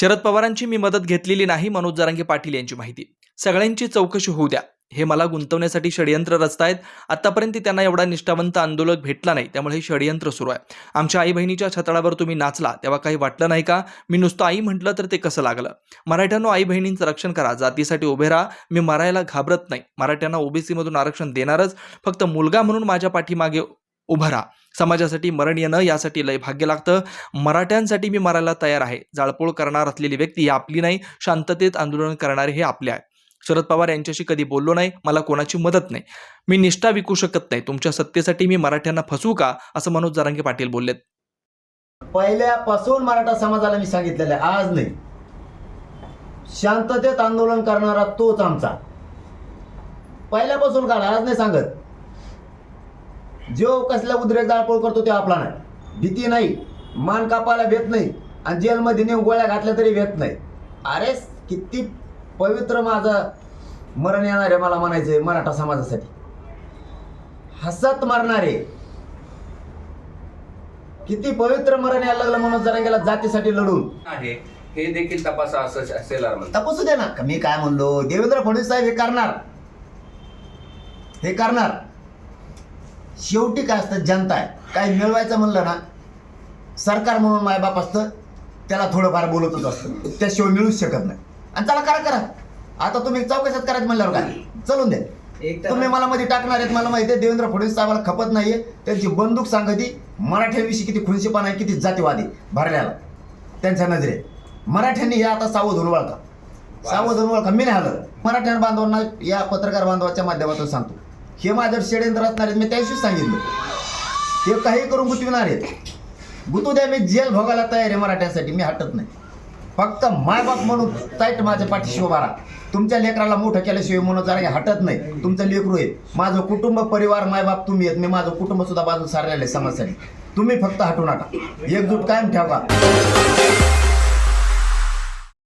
शरद पवारांची मी मदत घेतलेली नाही मनोज जरांगे पाटील यांची माहिती. सगळ्यांची चौकशी होऊ द्या. हे मला गुंतवण्यासाठी षडयंत्र रचतायत. आतापर्यंत त्यांना एवढा निष्ठावंत आंदोलक भेटला नाही त्यामुळे हे षडयंत्र सुरू आहे. आमच्या आई बहिणीच्या छतळावर तुम्ही नाचला तेव्हा काही वाटलं नाही का? मी नुसतं आई म्हटलं तर ते कसं लागलं? मराठ्यांनो आई बहिणींचं रक्षण करा जातीसाठी उभे राहा. मी मरायला घाबरत नाही. मराठ्यांना ओबीसीमधून आरक्षण देणारच. फक्त मुलगा म्हणून माझ्या पाठीमागे उभं राहा. समाजासाठी मरण येणं यासाठी लय भाग्य लागतं. मराठ्यांसाठी मी मरायला तयार आहे. जाळपोळ करणार असलेली व्यक्ती ही आपली नाही. शांततेत आंदोलन करणारे हे आपले आहे. शरद पवार यांच्याशी कधी बोललो नाही. मला कोणाची मदत नाही. मी निष्ठा विकू शकत नाही. तुमच्या सत्तेसाठी मी मराठ्यांना फसवू का? असं मनोज जरांगे पाटील बोललेत. पहिल्यापासून मराठा समाजाला मी सांगितलेलं आहे. आज नाही. शांततेत आंदोलन करणारा तोच आमचा. पहिल्यापासून काढा. आज नाही सांगत. जो कसल्या उद्रेक जाळपोळ करतो ते आपला नाही. भीती नाही मान कापायला भेट नाही आणि जेलमध्ये नेऊन गोळ्या घातल्या तरी भेट नाही. अरे किती पवित्र माझं मरण येणार आहे मला म्हणायचंय मराठा समाजासाठी. हसत मरणारे. किती पवित्र मरण यायला लागलं म्हणून जरा गेला जातीसाठी लढून. आहे. हे देखील तपासा असं सेलार म्हणतात तपासू दे ना. मी काय म्हणलो देवेंद्र फडणवीस साहेब हे करणार. हे करणार. शेवटी काय असतं जनता आहे. काय मिळवायचं म्हणलं ना सरकार म्हणून मायबाप असतं त्याला थोडंफार बोलतच असतं. त्याशिवाय मिळूच शकत नाही. आणि त्याला करा करा. आता तुम्ही चौकशात करायचं म्हणल्यावर काय? चलून द्या. तुम्ही मला मध्ये टाकणार आहेत मला माहिती आहे देवेंद्र फडणवीस साहेबाला खपत नाहीये. त्यांची बंदूक सांगती मराठ्यांविषयी किती खुनशीपणा आहे किती जातीवादी भरल्याला. त्यांच्या नजरेत. मराठ्यांनी हे आता सावध वळखा सावध वळखा मी नाही हलत मराठ्यां बांधवांना या पत्रकार बांधवाच्या माध्यमातून सांगतो. हे माझं षडयंत्र असणार आहेत मी त्याविषयीच सांगितलं. हे काही करून गुतविणार आहेत. गुतू द्या मी जेल भोगायला तयार आहे मराठ्यासाठी मी हटत नाही. फक्त मायबाप म्हणून ताईट माझ्या पाठीशी उभा राहा. तुमच्या लेकराला मोठं केल्याशिवाय म्हणून जरा हटत नाही. तुमचं लेकरू आहे. माझं कुटुंब परिवार मायबाप तुम्ही आहेत. मी माझं कुटुंब सुद्धा बाजू सारलेलं आहे समाजसाठी तुम्ही फक्त हटू नका. एकजूट कायम ठेवा.